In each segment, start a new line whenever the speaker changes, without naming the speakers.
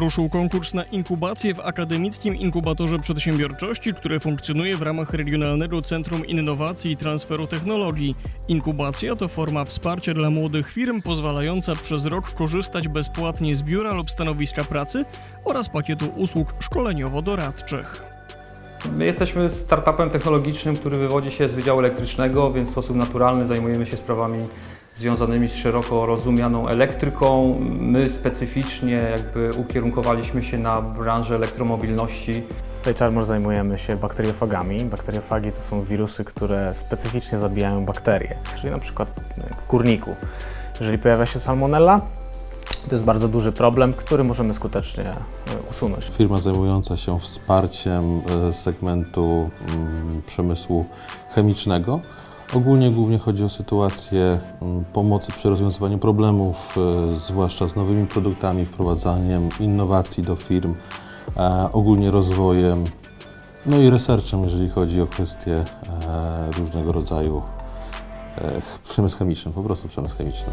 Ruszył konkurs na inkubację w Akademickim Inkubatorze Przedsiębiorczości, który funkcjonuje w ramach Regionalnego Centrum Innowacji i Transferu Technologii. Inkubacja to forma wsparcia dla młodych firm pozwalająca przez rok korzystać bezpłatnie z biura lub stanowiska pracy oraz pakietu usług szkoleniowo-doradczych.
My jesteśmy startupem technologicznym, który wywodzi się z Wydziału Elektrycznego, więc w sposób naturalny zajmujemy się sprawami związanymi z szeroko rozumianą elektryką. My specyficznie jakby ukierunkowaliśmy się na branżę elektromobilności.
W HRMOR zajmujemy się bakteriofagami. Bakteriofagi to są wirusy, które specyficznie zabijają bakterie. Czyli na przykład w kurniku. Jeżeli pojawia się salmonella, to jest bardzo duży problem, który możemy skutecznie e, usunąć.
Firma zajmująca się wsparciem e, segmentu mm, przemysłu chemicznego. Ogólnie głównie chodzi o sytuację mm, pomocy przy rozwiązywaniu problemów, e, zwłaszcza z nowymi produktami, wprowadzaniem innowacji do firm, e, ogólnie rozwojem, no i researchem, jeżeli chodzi o kwestie e, różnego rodzaju przemysł chemiczny, po prostu przemysł chemiczny.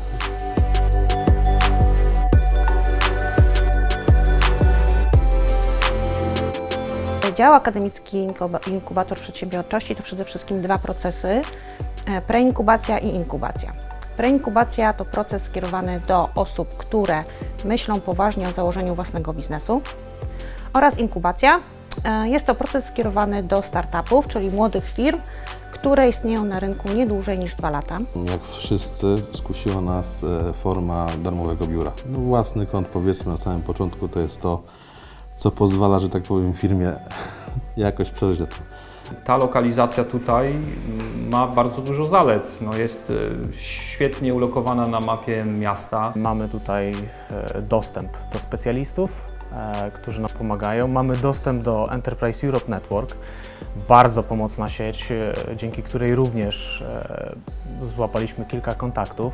Dział Akademicki Inkuba- Inkubator Przedsiębiorczości to przede wszystkim dwa procesy: e, preinkubacja i inkubacja. Preinkubacja to proces skierowany do osób, które myślą poważnie o założeniu własnego biznesu, oraz inkubacja e, jest to proces skierowany do startupów, czyli młodych firm, które istnieją na rynku nie dłużej niż dwa lata.
Jak wszyscy skusiła nas e, forma darmowego biura. No, własny kąt powiedzmy na samym początku to jest to, co pozwala, że tak powiem, firmie jakoś przeżyć tym.
Ta lokalizacja tutaj ma bardzo dużo zalet. No jest e, świetnie ulokowana na mapie miasta.
Mamy tutaj e, dostęp do specjalistów, e, którzy nam pomagają. Mamy dostęp do Enterprise Europe Network, bardzo pomocna sieć, dzięki której również złapaliśmy kilka kontaktów.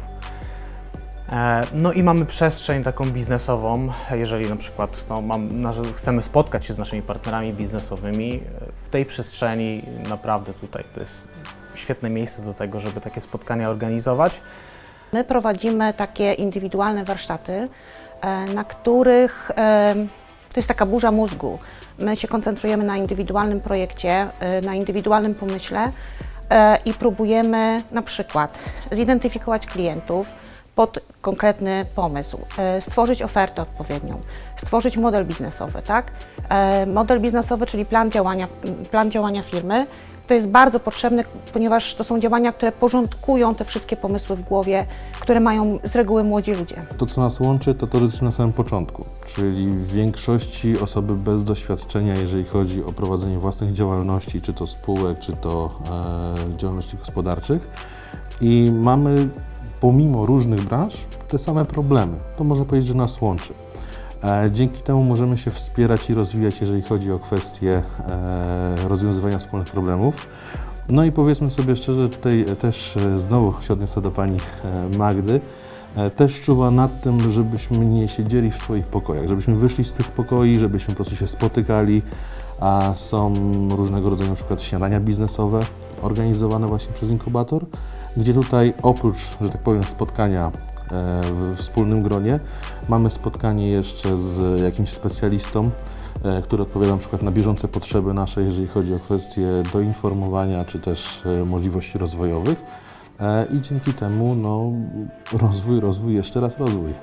E, No i mamy przestrzeń taką biznesową, jeżeli na przykład no, mam, chcemy spotkać się z naszymi partnerami biznesowymi, e, w tej przestrzeni naprawdę tutaj to jest świetne miejsce do tego, żeby takie spotkania organizować.
My prowadzimy takie indywidualne warsztaty, e, na których to jest taka burza mózgu. My się koncentrujemy na indywidualnym projekcie, na indywidualnym pomyśle i próbujemy na przykład zidentyfikować klientów pod konkretny pomysł, e, stworzyć ofertę odpowiednią, stworzyć model biznesowy, tak? E, Model biznesowy, czyli plan działania, plan działania firmy, to jest bardzo potrzebne, ponieważ to są działania, które porządkują te wszystkie pomysły w głowie, które mają z reguły młodzi ludzie.
To, co nas łączy, to to, jesteśmy na samym początku, czyli w większości osoby bez doświadczenia, jeżeli chodzi o prowadzenie własnych działalności, czy to spółek, czy to e, działalności gospodarczych. I mamy, pomimo różnych branż, te same problemy. To można powiedzieć, że nas łączy. E, Dzięki temu możemy się wspierać i rozwijać, jeżeli chodzi o kwestie e, rozwiązywania wspólnych problemów. No i powiedzmy sobie szczerze, tutaj też e, znowu się odniosę do Pani Magdy, też czuwa nad tym, żebyśmy nie siedzieli w swoich pokojach, żebyśmy wyszli z tych pokoi, żebyśmy po prostu się spotykali, a są różnego rodzaju na przykład śniadania biznesowe organizowane właśnie przez inkubator, gdzie tutaj oprócz, że tak powiem, spotkania e, w wspólnym gronie, mamy spotkanie jeszcze z jakimś specjalistą, e, który odpowiada na przykład na bieżące potrzeby nasze, jeżeli chodzi o kwestie doinformowania czy też e, możliwości rozwojowych. I dzięki temu no, rozwój, rozwój, jeszcze raz rozwój.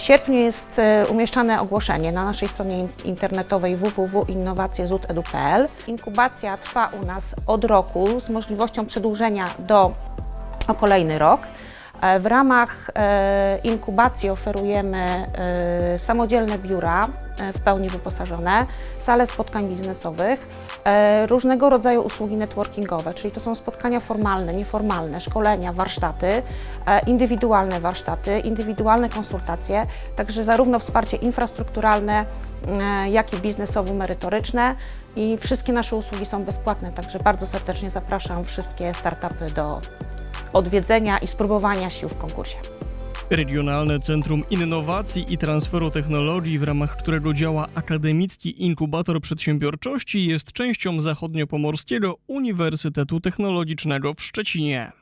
W sierpniu jest e, umieszczane ogłoszenie na naszej stronie in- internetowej www.innowacjezut.edu.pl. Inkubacja trwa u nas od roku z możliwością przedłużenia do o kolejny rok. E, W ramach e, inkubacji oferujemy e, samodzielne biura w pełni wyposażone, sale spotkań biznesowych, różnego rodzaju usługi networkingowe, czyli to są spotkania formalne, nieformalne, szkolenia, warsztaty, indywidualne warsztaty, indywidualne konsultacje, także zarówno wsparcie infrastrukturalne, jak i biznesowo-merytoryczne i wszystkie nasze usługi są bezpłatne, także bardzo serdecznie zapraszam wszystkie startupy do odwiedzenia i spróbowania sił w konkursie.
Regionalne Centrum Innowacji i Transferu Technologii, w ramach którego działa Akademicki Inkubator Przedsiębiorczości, jest częścią Zachodniopomorskiego Uniwersytetu Technologicznego w Szczecinie.